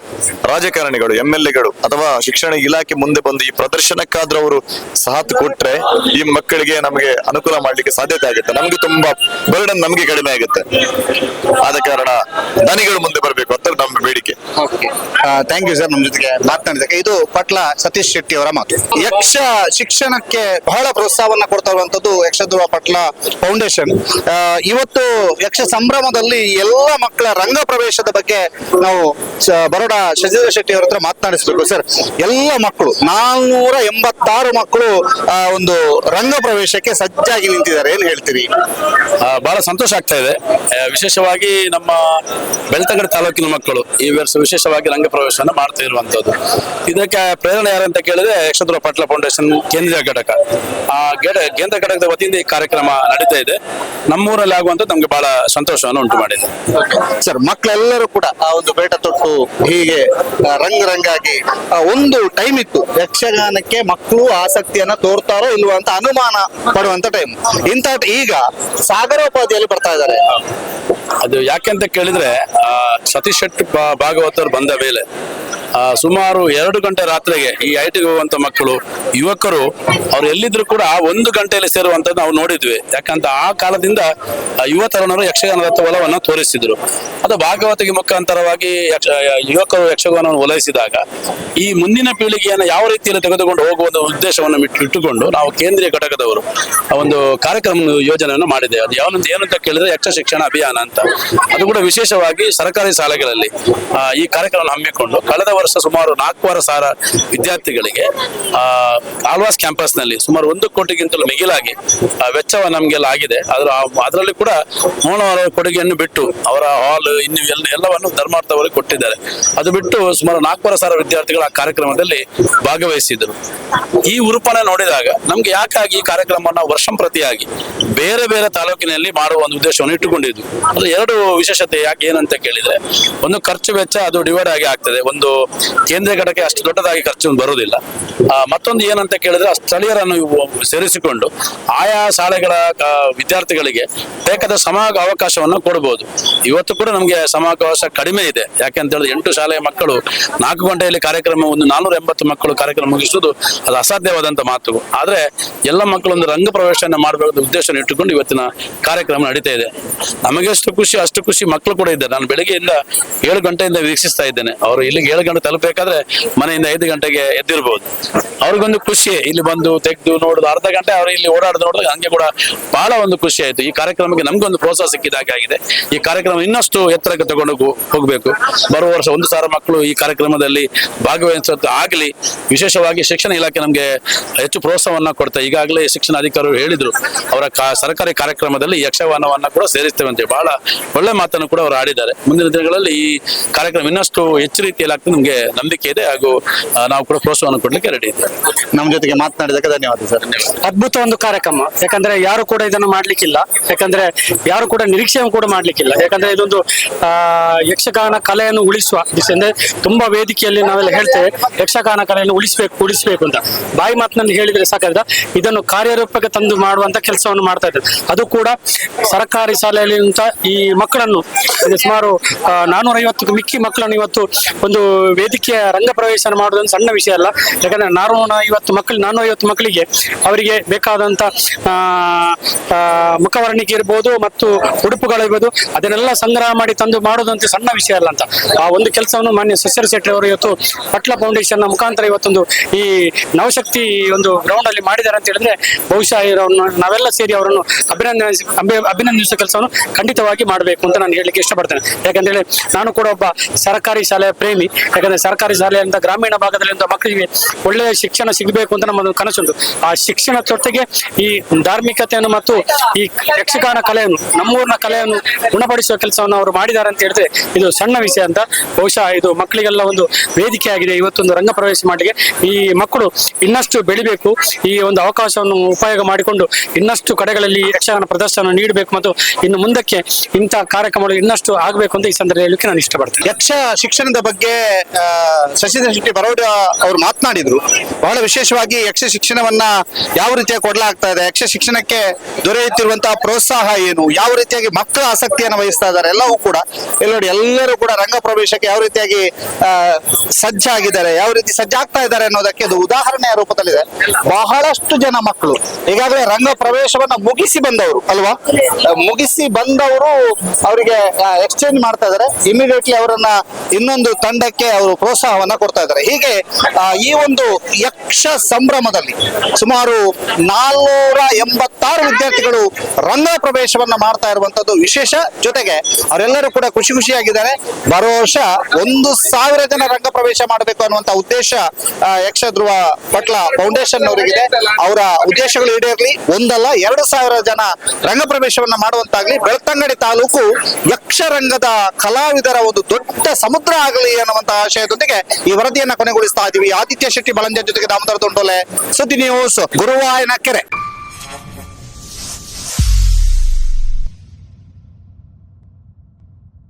ರಾಜಕಾರಣಿಗಳು ಎಂ ಎಲ್ ಎಗಳು ಅಥವಾ ಶಿಕ್ಷಣ ಇಲಾಖೆ ಮುಂದೆ ಬಂದು ಈ ಪ್ರದರ್ಶನಕ್ಕಾದ್ರೂ ಅವರು ಸಾಥ್ ಕೊಟ್ರೆ ಈ ಮಕ್ಕಳಿಗೆ ನಮಗೆ ಅನುಕೂಲ ಮಾಡ್ಲಿಕ್ಕೆ ಸಾಧ್ಯತೆ ಆಗುತ್ತೆ. ನಮ್ಗೆ ತುಂಬಾ ಬರ್ಡನ್ ನಮ್ಗೆ ಕಡಿಮೆ ಆಗುತ್ತೆ. ಆದ ಕಾರಣ ದನಿಗಳು ಮುಂದೆ ಬರಬೇಕು ಅಂತ ನಮ್ಮ ಬೇಡಿಕೆ. ಥ್ಯಾಂಕ್ ಯು ಸರ್ ನಮ್ಮ ಜೊತೆಗೆ ಮಾತನಾಡಿದಕ್ಕೆ ಇದು ಪಟ್ಲ ಸತೀಶ್ ಶೆಟ್ಟಿ ಅವರ ಮಾತು. ಯಕ್ಷ ಶಿಕ್ಷಣಕ್ಕೆ ಬಹಳ ಪ್ರೋತ್ಸಾಹವನ್ನ ಕೊಡ್ತಾ ಇರುವಂತದ್ದು ಯಕ್ಷಧ್ರುವ ಪಟ್ಲ ಫೌಂಡೇಶನ್ ಇವತ್ತು ಯಕ್ಷ ಸಂಭ್ರಮದಲ್ಲಿ ಎಲ್ಲ ಮಕ್ಕಳ ರಂಗ ಪ್ರವೇಶದ ಬಗ್ಗೆ ನಾವು ಬರೋಡ ಶಶಿಧರ ಶೆಟ್ಟಿ ಅವರ ಹತ್ರ ಮಾತನಾಡಿಸ್ಬೇಕು ಸರ್ ಎಲ್ಲ ಮಕ್ಕಳು, ನಾಲ್ನೂರ ಎಂಬತ್ತಾರು ಮಕ್ಕಳು ಒಂದು ರಂಗ ಪ್ರವೇಶಕ್ಕೆ ಸಜ್ಜಾಗಿ ನಿಂತಿದ್ದಾರೆ. ಏನ್ ಹೇಳ್ತೀರಿ? ಬಹಳ ಸಂತೋಷ ಆಗ್ತಾ ಇದೆ. ವಿಶೇಷವಾಗಿ ನಮ್ಮ ಬೆಳ್ತಂಗಡಿ ತಾಲೂಕಿನ ಮಕ್ಕಳು ಈ ವರ್ಷ ವಿಶೇಷವಾಗಿ ರಂಗ ಪ್ರವೇಶವನ್ನು ಮಾಡ್ತಾ ಇರುವಂತದ್ದು. ಇದಕ್ಕೆ ಪ್ರೇರಣೆ ಯಾರಂತ ಕೇಳಿದ್ರೆ ಯಕ್ಷದ್ರ ಪಟ್ಲ ಫೌಂಡೇಶನ್ ಕೇಂದ್ರೀಯ ಘಟಕ. ಆ ಗಡ ಕೇಂದ್ರ ಘಟಕದ ವತಿಯಿಂದ ಈ ಕಾರ್ಯಕ್ರಮ ನಡೀತಾ ಇದೆ. ನಮ್ಮೂರಲ್ಲಿ ಆಗುವಂತ ನಮ್ಗೆ ಬಹಳ ಸಂತೋಷವನ್ನು ಉಂಟು ಮಾಡಿದೆ. ಸರ್ ಮಕ್ಕಳೆಲ್ಲರೂ ಕೂಡ ಆ ಒಂದು ಬೇಟ ತೊಟ್ಟು ಹೀಗೆ ರಂಗ ರಂಗ್ ರಂಗಾಗಿ ಒಂದು ಟೈಮ್ ಇತ್ತು. ಯಕ್ಷಗಾನಕ್ಕೆ ಮಕ್ಕಳು ಆಸಕ್ತಿಯನ್ನ ತೋರ್ತಾರೋ ಇಲ್ವಾ ಅಂತ ಅನುಮಾನ ಪಡುವಂತ ಟೈಮ್ ಇಂತ ಈಗ ಸಾಗರೋಪಾದಿಯಲ್ಲಿ ಬರ್ತಾ ಇದ್ದಾರೆ. ಅದು ಯಾಕೆ ಅಂತ ಕೇಳಿದ್ರೆ ಸತೀಶ್ ಶೆಟ್ಟಿ ಭಾಗವತರು ಬಂದ ಮೇಲೆ ಸುಮಾರು ಎರಡು ಗಂಟೆ ರಾತ್ರಿಗೆ ಈ ಐ ಟಿಗೆ ಹೋಗುವಂತ ಮಕ್ಕಳು, ಯುವಕರು, ಅವ್ರು ಎಲ್ಲಿದ್ರು ಕೂಡ ಒಂದು ಗಂಟೆಯಲ್ಲಿ ಸೇರುವಂತದ್ದು ನಾವು ನೋಡಿದ್ವಿ. ಯಾಕಂತ ಆ ಕಾಲದಿಂದ ಯುವ ತರುಣರು ಯಕ್ಷಗಾನದತ್ತ ಒಲವನ್ನು ತೋರಿಸಿದ್ರು. ಅದು ಭಾಗವತಿಗೆ ಮುಖಾಂತರವಾಗಿ ಯುವಕರು ಯಕ್ಷಗಾನವನ್ನು ಒಲೈಸಿದಾಗ, ಈ ಮುಂದಿನ ಪೀಳಿಗೆಯನ್ನು ಯಾವ ರೀತಿಯಲ್ಲಿ ತೆಗೆದುಕೊಂಡು ಹೋಗುವ ಉದ್ದೇಶವನ್ನು ಇಟ್ಟುಕೊಂಡು ನಾವು ಕೇಂದ್ರೀಯ ಘಟಕದವರು ಒಂದು ಕಾರ್ಯಕ್ರಮ ಯೋಜನೆಯನ್ನು ಮಾಡಿದೆ ಅದು ಯಾವನಂತ ಏನಂತ ಕೇಳಿದ್ರೆ ಯಕ್ಷ ಶಿಕ್ಷಣ ಅಭಿಯಾನ ಅಂತ. ಅದು ಕೂಡ ವಿಶೇಷವಾಗಿ ಸರ್ಕಾರಿ ಶಾಲೆಗಳಲ್ಲಿ ಈ ಕಾರ್ಯಕ್ರಮ ಹಮ್ಮಿಕೊಂಡು ಕಳೆದ ಸುಮಾರು ನಾಲ್ಕೂವರೆ ಸಾವಿರ ವಿದ್ಯಾರ್ಥಿಗಳಿಗೆ ಕ್ಯಾಂಪಸ್ನಲ್ಲಿ ಸುಮಾರು ಒಂದು ಕೋಟಿಗಿಂತಲೂ ಮಿಗಿಲಾಗಿ ವೆಚ್ಚವ ನಮಗೆಲ್ಲ ಆಗಿದೆ. ಅದರ ಅದರಲ್ಲಿ ಕೂಡ ಮೋಹನ ಅವರ ಕೊಡುಗೆಯನ್ನು ಬಿಟ್ಟು ಅವರ ಹಾಲ್, ಇನ್ನು ಎಲ್ಲ, ಎಲ್ಲವನ್ನು ಧರ್ಮಾರ್ಥವರಿಗೆ ಕೊಟ್ಟಿದ್ದಾರೆ. ಅದು ಬಿಟ್ಟು ಸುಮಾರು ನಾಲ್ಕೂವರೆ ಸಾವಿರ ವಿದ್ಯಾರ್ಥಿಗಳು ಆ ಕಾರ್ಯಕ್ರಮದಲ್ಲಿ ಭಾಗವಹಿಸಿದರು ಈ ಉರುಪನ ನೋಡಿದಾಗ ನಮ್ಗೆ ಯಾಕಾಗಿ ಈ ಕಾರ್ಯಕ್ರಮವನ್ನು ವರ್ಷಂಪ್ರತಿಯಾಗಿ ಬೇರೆ ಬೇರೆ ತಾಲೂಕಿನಲ್ಲಿ ಮಾಡುವ ಒಂದು ಉದ್ದೇಶವನ್ನು ಇಟ್ಟುಕೊಂಡಿದ್ವಿ ಅದು ಎರಡು ವಿಶೇಷತೆ ಯಾಕೆ ಏನಂತ ಕೇಳಿದ್ರೆ, ಒಂದು ಖರ್ಚು ವೆಚ್ಚ ಅದು ಡಿವೈಡ್ ಆಗಿ ಆಗ್ತದೆ. ಒಂದು ಕೇಂದ್ರ ಘಟಕ ಅಷ್ಟು ದೊಡ್ಡದಾಗಿ ಖರ್ಚು ಬರುವುದಿಲ್ಲ. ಮತ್ತೊಂದು ಏನಂತ ಕೇಳಿದ್ರೆ ಸ್ಥಳೀಯರನ್ನು ಸೇರಿಸಿಕೊಂಡು ಆಯಾ ಶಾಲೆಗಳ ವಿದ್ಯಾರ್ಥಿಗಳಿಗೆ ಬೇಕಾದ ಸಮ ಅವಕಾಶವನ್ನು ಕೊಡಬಹುದು ಇವತ್ತು ಕೂಡ ನಮಗೆ ಸಮಾವಕಾಶ ಕಡಿಮೆ ಇದೆ. ಯಾಕೆ ಅಂತ ಹೇಳಿದ್ರೆ ಎಂಟು ಶಾಲೆಯ ಮಕ್ಕಳು ನಾಲ್ಕು ಗಂಟೆಯಲ್ಲಿ ಕಾರ್ಯಕ್ರಮ, ಒಂದು ನಾನೂರ ಎಂಬತ್ತು ಮಕ್ಕಳು ಕಾರ್ಯಕ್ರಮ ಮುಗಿಸುವುದು ಅದು ಅಸಾಧ್ಯವಾದಂತ ಮಾತು. ಆದ್ರೆ ಎಲ್ಲ ಮಕ್ಕಳು ಒಂದು ರಂಗ ಪ್ರವೇಶನ ಮಾಡಬೇಕು ಉದ್ದೇಶ ಇಟ್ಟುಕೊಂಡು ಇವತ್ತಿನ ಕಾರ್ಯಕ್ರಮ ನಡೀತಾ ಇದೆ. ನಮಗೆ ಎಷ್ಟು ಖುಷಿ, ಅಷ್ಟು ಖುಷಿ ಮಕ್ಕಳು ಕೂಡ ಇದ್ದಾರೆ. ನಾನು ಬೆಳಿಗ್ಗೆಯಿಂದ ಏಳು ಗಂಟೆಯಿಂದ ವೀಕ್ಷಿಸ್ತಾ ಇದ್ದೇನೆ. ಅವರು ಇಲ್ಲಿಗೆ ಏಳು ಗಂಟೆ ತಲುಪಬೇಕಾದ್ರೆ ಮನೆಯಿಂದ ಐದು ಗಂಟೆಗೆ ಎದ್ದಿರ್ಬೋದು. ಅವ್ರಿಗೊಂದು ಖುಷಿ, ಇಲ್ಲಿ ಬಂದು ತೆಗೆದು ನೋಡುದು, ಅರ್ಧ ಗಂಟೆ ಅವರು ಇಲ್ಲಿ ಓಡಾಡೋದು ನೋಡಿದ್ರೆ ಹಂಗೆ ಕೂಡ ಬಹಳ ಒಂದು ಖುಷಿ ಆಯ್ತು. ಈ ಕಾರ್ಯಕ್ರಮಕ್ಕೆ ನಮ್ಗೊಂದು ಪ್ರೋತ್ಸಾಹ ಸಿಕ್ಕಿದಾಗೆ ಆಗಿದೆ. ಈ ಕಾರ್ಯಕ್ರಮ ಇನ್ನಷ್ಟು ಎತ್ತರಕ್ಕೆ ತಗೊಂಡು ಹೋಗು- ಹೋಗ್ಬೇಕು. ಬರುವ ವರ್ಷ ಒಂದು ಸಾವಿರ ಮಕ್ಕಳು ಈ ಕಾರ್ಯಕ್ರಮದಲ್ಲಿ ಭಾಗವಹಿಸೋದು ಆಗಲಿ. ವಿಶೇಷವಾಗಿ ಶಿಕ್ಷಣ ಇಲಾಖೆ ನಮಗೆ ಹೆಚ್ಚು ಪ್ರೋತ್ಸಾಹವನ್ನು ಕೊಡ್ತಾ, ಈಗಾಗಲೇ ಶಿಕ್ಷಣ ಅಧಿಕಾರಿಗಳು ಹೇಳಿದ್ರು, ಅವರ ಸರ್ಕಾರಿ ಕಾರ್ಯಕ್ರಮದಲ್ಲಿ ಯಕ್ಷಗಾನವನ್ನು ಕೂಡ ಸೇರಿಸ್ತೇವೆ ಅಂತ ಬಹಳ ಒಳ್ಳೆ ಮಾತನ್ನು ಕೂಡ ಅವರು ಆಡಿದ್ದಾರೆ. ಮುಂದಿನ ದಿನಗಳಲ್ಲಿ ಈ ಕಾರ್ಯಕ್ರಮ ಇನ್ನಷ್ಟು ಹೆಚ್ಚು ರೀತಿಯಲ್ಲಿ ಆಗ್ತದೆ ನಮ್ಗೆ ನಂಬಿಕೆ ಇದೆ ಹಾಗೂ ನಾವು ಕೂಡ ಪ್ರೋತ್ಸಾಹವನ್ನು ಕೊಡಲಿಕ್ಕೆ ರೆಡಿ ಇದ್ದೇವೆ. ನಮ್ಮ ಜೊತೆಗೆ ಮಾತನಾಡಿದಕ್ಕೆ ಧನ್ಯವಾದ ಸರ್. ಅದ್ಭುತ ಒಂದು ಕಾರ್ಯಕ್ರಮ. ಯಾಕಂದ್ರೆ ಯಾರು ಕೂಡ ಇದನ್ನು ಮಾಡ್ಲಿಕ್ಕಿಲ್ಲ. ಯಾಕಂದ್ರೆ ಯಾರು ಕೂಡ ನಿರೀಕ್ಷೆಯನ್ನು ಕೂಡ ಮಾಡ್ಲಿಕ್ಕಿಲ್ಲ. ಯಾಕಂದ್ರೆ ಇದೊಂದು ಆ ಯಕ್ಷಗಾನ ಕಲೆಯನ್ನು ಉಳಿಸುವ ದಿಸೆ ಅಂದ್ರೆ ತುಂಬಾ ವೇದಿಕೆಯಲ್ಲಿ ನಾವೆಲ್ಲ ಹೇಳ್ತೇವೆ ಯಕ್ಷಗಾನ ಕಲೆಯನ್ನು ಉಳಿಸ್ಬೇಕು ಉಳಿಸ್ಬೇಕು ಅಂತ. ಬಾಯಿ ಮಾತಿನಲ್ಲಿ ಹೇಳಿದ್ರೆ ಸಾಕಾದ ಇದನ್ನು ಕಾರ್ಯರೂಪಕ್ಕೆ ತಂದು ಮಾಡುವಂತ ಕೆಲಸವನ್ನು ಮಾಡ್ತಾ ಇದ್ದಾರೆ. ಅದು ಕೂಡ ಸರ್ಕಾರಿ ಶಾಲೆಯಲ್ಲಿ ಅಂತ ಈ ಮಕ್ಕಳನ್ನು ಅಂದ್ರೆ ಸುಮಾರು ನಾನೂರ ಐವತ್ತು ಮಿಕ್ಕಿ ಮಕ್ಕಳನ್ನು ಇವತ್ತು ಒಂದು ವೇದಿಕೆಯ ರಂಗ ಪ್ರವೇಶ ಮಾಡುವುದು ಸಣ್ಣ ವಿಷಯ ಅಲ್ಲ. ಯಾಕಂದ್ರೆ ನಾನೂರ ಐವತ್ತು ಮಕ್ಕಳು ನಾನೂರ ಐವತ್ತು ಮಕ್ಕಳಿಗೆ ಅವರಿಗೆ ಬೇಕಾದಂತ ಮುಖವರ್ಣಿಕೆ ಇರ್ಬೋದು ಮತ್ತು ಉಡುಪುಗಳಿರ್ಬೋದು ಅದನ್ನೆಲ್ಲ ಸಂಗ್ರಹ ಮಾಡಿ ತಂದು ಮಾಡೋದಂತ ಸಣ್ಣ ವಿಷಯ ಅಲ್ಲ ಅಂತ. ಆ ಒಂದು ಕೆಲಸವನ್ನು ಮಾನ್ಯ ಸಸ್ಯರ ಶೆಟ್ಟಿ ಅವರು ಇವತ್ತು ಪಟ್ಲ ಫೌಂಡೇಶನ್ನ ಮುಖಾಂತರ ಇವತ್ತೊಂದು ಈ ನವಶಕ್ತಿ ಒಂದು ಗ್ರೌಂಡ್ ಅಲ್ಲಿ ಮಾಡಿದ್ದಾರೆ ಅಂತ ಹೇಳಿದ್ರೆ ಬಹುಶಃ ನಾವೆಲ್ಲ ಸೇರಿ ಅವರನ್ನು ಅಭಿನಂದನೆ ಅಭಿನಂದಿಸುವ ಕೆಲಸವನ್ನು ಖಂಡಿತವಾಗಿ ಮಾಡಬೇಕು ಅಂತ ನಾನು ಹೇಳಲಿಕ್ಕೆ ಇಷ್ಟಪಡ್ತೇನೆ. ಯಾಕಂದ್ರೆ ನಾನು ಕೂಡ ಒಬ್ಬ ಸರ್ಕಾರಿ ಶಾಲೆಯ ಪ್ರೇಮಿ. ಯಾಕಂದ್ರೆ ಸರ್ಕಾರಿ ಶಾಲೆಯಿಂದ ಗ್ರಾಮೀಣ ಭಾಗದಲ್ಲಿಂದ ಮಕ್ಕಳಿಗೆ ಒಳ್ಳೆಯ ಶಿಕ್ಷಣ ಸಿಗಬೇಕು ಅಂತ ನಮ್ಮದು ಕನಸುಂಟು. ಆ ಶಿಕ್ಷಣ ಜೊತೆಗೆ ಈ ಧಾರ್ಮಿಕತೆಯನ್ನು ಮತ್ತು ಈ ಯಕ್ಷಗಾನ ಕಲೆಯನ್ನು, ನಮ್ಮೂರಿನ ಕಲೆಯನ್ನು ಗುಣಪಡಿಸುವ ಕೆಲಸವನ್ನು ಅವರು ಮಾಡಿದ್ದಾರೆ ಅಂತ ಹೇಳಿದ್ರೆ ಇದು ಸಣ್ಣ ವಿಷಯ ಅಂತ. ಬಹುಶಃ ಇದು ಮಕ್ಕಳಿಗೆಲ್ಲ ಒಂದು ವೇದಿಕೆ ಆಗಿದೆ ಇವತ್ತೊಂದು ರಂಗ ಪ್ರವೇಶ ಮಾಡಲಿಕ್ಕೆ. ಈ ಮಕ್ಕಳು ಇನ್ನಷ್ಟು ಬೆಳಿಬೇಕು, ಈ ಒಂದು ಅವಕಾಶವನ್ನು ಉಪಯೋಗ ಮಾಡಿಕೊಂಡು ಇನ್ನಷ್ಟು ಕಡೆಗಳಲ್ಲಿ ಯಕ್ಷಗಾನ ಪ್ರದರ್ಶನ ನೀಡಬೇಕು ಮತ್ತು ಇನ್ನು ಮುಂದಕ್ಕೆ ಇಂಥ ಕಾರ್ಯಕ್ರಮಗಳು ಇನ್ನಷ್ಟು ಆಗಬೇಕು ಅಂತ ಈ ಸಂದರ್ಭ ಹೇಳಲಿಕ್ಕೆ ನಾನು ಇಷ್ಟಪಡ್ತೇನೆ. ಯಕ್ಷ ಶಿಕ್ಷಣದ ಬಗ್ಗೆ ಶಶಿಧರ್ ಶೆಟ್ಟಿ ಬರೋಡ ಅವರು ಮಾತನಾಡಿದ್ರು. ಬಹಳ ವಿಶೇಷವಾಗಿ ಯಕ್ಷ ಶಿಕ್ಷಣವನ್ನ ಯಾವ ರೀತಿಯಾಗಿ ಕೊಡಲಾಗ್ತಾ ಇದೆ, ಯಕ್ಷ ಶಿಕ್ಷಣಕ್ಕೆ ದೊರೆಯುತ್ತಿರುವಂತಹ ಪ್ರೋತ್ಸಾಹ ಏನು, ಯಾವ ರೀತಿಯಾಗಿ ಮಕ್ಕಳ ಆಸಕ್ತಿಯನ್ನು ವಹಿಸ್ತಾ ಇದ್ದಾರೆ, ಎಲ್ಲವೂ ಕೂಡ. ಇಲ್ಲಿ ಎಲ್ಲರೂ ಕೂಡ ರಂಗ ಪ್ರವೇಶಕ್ಕೆ ಯಾವ ರೀತಿಯಾಗಿ ಸಜ್ಜಾಗಿದ್ದಾರೆ, ಯಾವ ರೀತಿ ಸಜ್ಜಾಗ್ತಾ ಇದ್ದಾರೆ ಅನ್ನೋದಕ್ಕೆ ಇದು ಉದಾಹರಣೆಯ ರೂಪದಲ್ಲಿದೆ. ಬಹಳಷ್ಟು ಜನ ಮಕ್ಕಳು, ಈಗಾಗಲೇ ರಂಗ ಪ್ರವೇಶವನ್ನ ಮುಗಿಸಿ ಬಂದವರು, ಅಲ್ವಾ? ಮುಗಿಸಿ ಬಂದವರು ಅವರಿಗೆ ಎಕ್ಸ್ಚೇಂಜ್ ಮಾಡ್ತಾ ಇದ್ದಾರೆ. ಇಮಿಡಿಯೇಟ್ಲಿ ಅವರನ್ನ ಇನ್ನೊಂದು ತಂಡಕ್ಕೆ ಅವರು ಪ್ರೋತ್ಸಾಹವನ್ನ ಕೊಡ್ತಾ ಇದ್ದಾರೆ. ಹೀಗೆ ಈ ಒಂದು ಯಕ್ಷ ಸಂಭ್ರಮದಲ್ಲಿ ಸುಮಾರು ನಾಲ್ನೂರ ಎಂಬತ್ತಾರು ವಿದ್ಯಾರ್ಥಿಗಳು ರಂಗ ಪ್ರವೇಶವನ್ನ ಮಾಡ್ತಾ ಇರುವಂತದ್ದು ವಿಶೇಷ. ಜೊತೆಗೆ ಅವರೆಲ್ಲರೂ ಕೂಡ ಖುಷಿ ಖುಷಿಯಾಗಿದ್ದಾರೆ. ಬರೋ ವರ್ಷ ಒಂದು ಸಾವಿರ ಜನ ರಂಗ ಪ್ರವೇಶ ಮಾಡಬೇಕು ಅನ್ನುವಂತ ಉದ್ದೇಶ ಯಕ್ಷ ಧ್ರುವ ಪಟ್ಲ ಫೌಂಡೇಶನ್ ಅವರಿಗಿದೆ ಅವರ ಉದ್ದೇಶಗಳು ಈಡೇರಲಿ. ಒಂದಲ್ಲ, ಎರಡು ಸಾವಿರ ಜನ ರಂಗ ಪ್ರವೇಶವನ್ನ ಮಾಡುವಂತಾಗ್ಲಿ. ಬೆಳ್ತಂಗಡಿ ತಾಲೂಕು ಯಕ್ಷರಂಗದ ಕಲಾವಿದರ ಒಂದು ದೊಡ್ಡ ಸಮುದ್ರ ಆಗಲಿ ಅನ್ನುವಂತ ಆಶಯದೊಂದಿಗೆ ಈ ವರದಿಯನ್ನ ಕೊನೆಗೊಳಿಸ್ತಾ ಇದೀವಿ ಆದಿತ್ಯ ಶೆಟ್ಟಿ ಬಳಂಜೆ ಜೊತೆಗೆ ದಾಮೋದರ ತೊಂಡೋಲೆ ಸುದ್ದಿ ನ್ಯೂಸ್ ಗುರುವಾಯನ ಕೆರೆ